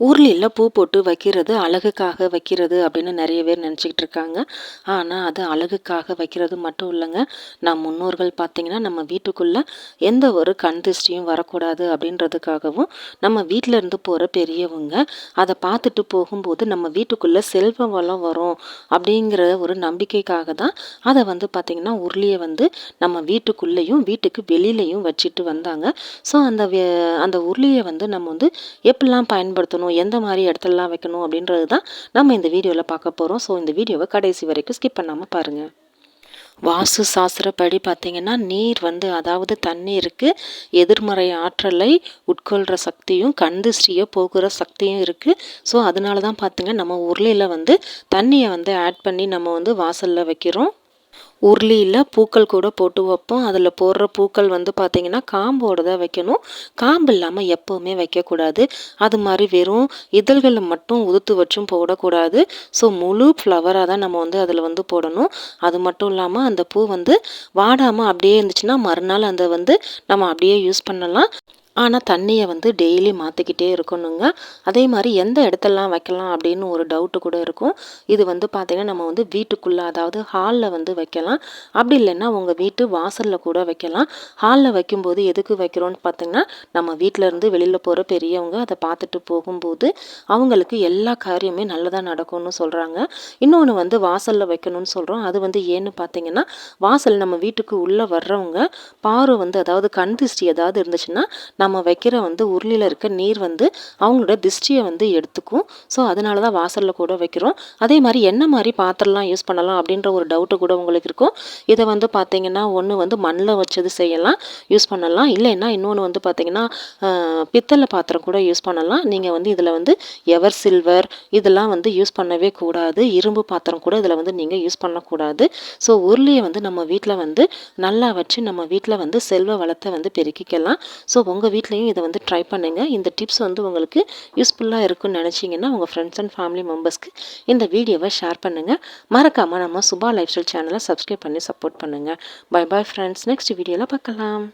ஊர்லியில் பூ போட்டு வைக்கிறது அழகுக்காக வைக்கிறது அப்படின்னு நிறைய பேர் நினச்சிக்கிட்டு இருக்காங்க. ஆனால் அது அழகுக்காக வைக்கிறது மட்டும் இல்லைங்க. நம் முன்னோர்கள் பார்த்திங்கன்னா நம்ம வீட்டுக்குள்ளே எந்த ஒரு கண் திருஷ்டியும் வரக்கூடாது அப்படின்றதுக்காகவும் நம்ம வீட்டில் இருந்து போகிற பெரியவங்க அதை பார்த்துட்டு போகும்போது நம்ம வீட்டுக்குள்ளே செல்வ வளம் வரும் அப்படிங்கிற ஒரு நம்பிக்கைக்காக தான் அதை வந்து பார்த்திங்கன்னா உருளியை வந்து நம்ம வீட்டுக்குள்ளேயும் வீட்டுக்கு வெளியிலையும் வச்சுட்டு வந்தாங்க. ஸோ அந்த அந்த உருளியை வந்து நம்ம வந்து எப்படிலாம் பயன்படுத்தணும் வைக்கணும் எந்த மாதிரி இடத்துலலாம் வைக்கணும் அப்படின்றது தான் நம்ம இந்த வீடியோவில் பார்க்க போகிறோம் ஸோ இந்த வீடியோவை கடைசி வரைக்கும் ஸ்கிப் பண்ணாமல் பாருங்கள் வாஸ்து சாஸ்திரப்படி பார்த்திங்கன்னா நீர் வந்து அதாவது தண்ணீருக்கு எதிர்மறை ஆற்றலை உட்கொள்கிற சக்தியும் கந்திஷ்டியை போக்குற சக்தியும் இருக்குது ஸோ அதனால தான் பார்த்துங்க நம்ம உருளையில் வந்து தண்ணியை வந்து ஆட் பண்ணி நம்ம வந்து வாசலில் வைக்கிறோம். உருளியில் பூக்கள் கூட போட்டு வைப்போம். அதில் போடுற பூக்கள் வந்து பார்த்திங்கன்னா காம்போடு தான் வைக்கணும். காம்பு இல்லாமல் எப்போவுமே வைக்கக்கூடாது. அது மாதிரி வெறும் இதழ்களை மட்டும் உதுத்து வச்சும் போடக்கூடாது. ஸோ முழு ஃப்ளவராக தான் நம்ம வந்து அதில் வந்து போடணும். அது மட்டும் இல்லாமல் அந்த பூ வந்து வாடாமல் அப்படியே இருந்துச்சுன்னா மறுநாள் அதை வந்து நம்ம அப்படியே யூஸ் பண்ணலாம். ஆனால் தண்ணியை வந்து டெய்லி மாற்றிக்கிட்டே இருக்கணுங்க. அதே மாதிரி எந்த இடத்துலலாம் வைக்கலாம் அப்படின்னு ஒரு டவுட்டு கூட இருக்கும். இது வந்து பார்த்திங்கன்னா நம்ம வந்து வீட்டுக்குள்ளே அதாவது ஹாலில் வந்து வைக்கலாம். அப்படி இல்லைன்னா உங்கள் வீட்டு வாசலில் கூட வைக்கலாம். ஹாலில் வைக்கும்போது எதுக்கு வைக்கிறோன்னு பார்த்திங்கன்னா நம்ம வீட்டிலேருந்து வெளியில் போகிற பெரியவங்க அதை பார்த்துட்டு போகும்போது அவங்களுக்கு எல்லா காரியமே நல்லதாக நடக்கும்னு சொல்கிறாங்க இன்னொன்று வந்து வாசலில் வைக்கணும்னு சொல்கிறோம் அது வந்து ஏன்னு பார்த்தீங்கன்னா வாசல் நம்ம வீட்டுக்கு உள்ளே வர்றவங்க பாரு வந்து அதாவது கண் திருஷ்டி ஏதாவது இருந்துச்சுன்னா நம்ம வைக்கிற வந்து உருளியில் இருக்க நீர் வந்து அவங்களோட திருஷ்டியை வந்து எடுத்துக்கும். ஸோ அதனால தான் வாசலில் கூட வைக்கிறோம். அதே மாதிரி என்ன மாதிரி பாத்திரம்லாம் யூஸ் பண்ணலாம் அப்படின்ற ஒரு டவுட்டு கூட உங்களுக்கு இருக்கும். இதை வந்து பார்த்தீங்கன்னா ஒன்று வந்து மண்ணில் வச்சது செய்யலாம் யூஸ் பண்ணலாம். இல்லைன்னா இன்னொன்று வந்து பார்த்தீங்கன்னா பித்தளை பாத்திரம் கூட யூஸ் பண்ணலாம். நீங்கள் வந்து இதில் வந்து எவர் சில்வர் இதெல்லாம் வந்து யூஸ் பண்ணவே கூடாது. இரும்பு பாத்திரம் கூட இதில் வந்து நீங்கள் யூஸ் பண்ணக்கூடாது. ஸோ உருளியை வந்து நம்ம வீட்டில் வந்து நல்லா வச்சு நம்ம வீட்டில் வந்து செல்வ வளத்தை வந்து பெருக்கிக்கலாம். ஸோ உங்கள் வீட்லேயும் இதை வந்து ட்ரை பண்ணுங்கள் இந்த டிப்ஸ் வந்து உங்களுக்கு யூஸ்ஃபுல்லாக இருக்குன்னு நினச்சிங்கன்னா உங்கள் ஃப்ரெண்ட்ஸ் அண்ட் ஃபேமிலி மெம்பர்ஸ்க்கு இந்த வீடியோவை ஷேர் பண்ணுங்கள் மறக்காமல் நம்ம சுபா லைஃப் ஸ்டைல் சேனலை சப்ஸ்கிரைப் பண்ணி சப்போர்ட் பண்ணுங்கள் பை பாய் ஃப்ரெண்ட்ஸ் நெக்ஸ்ட் வீடியோவில் பார்க்கலாம்.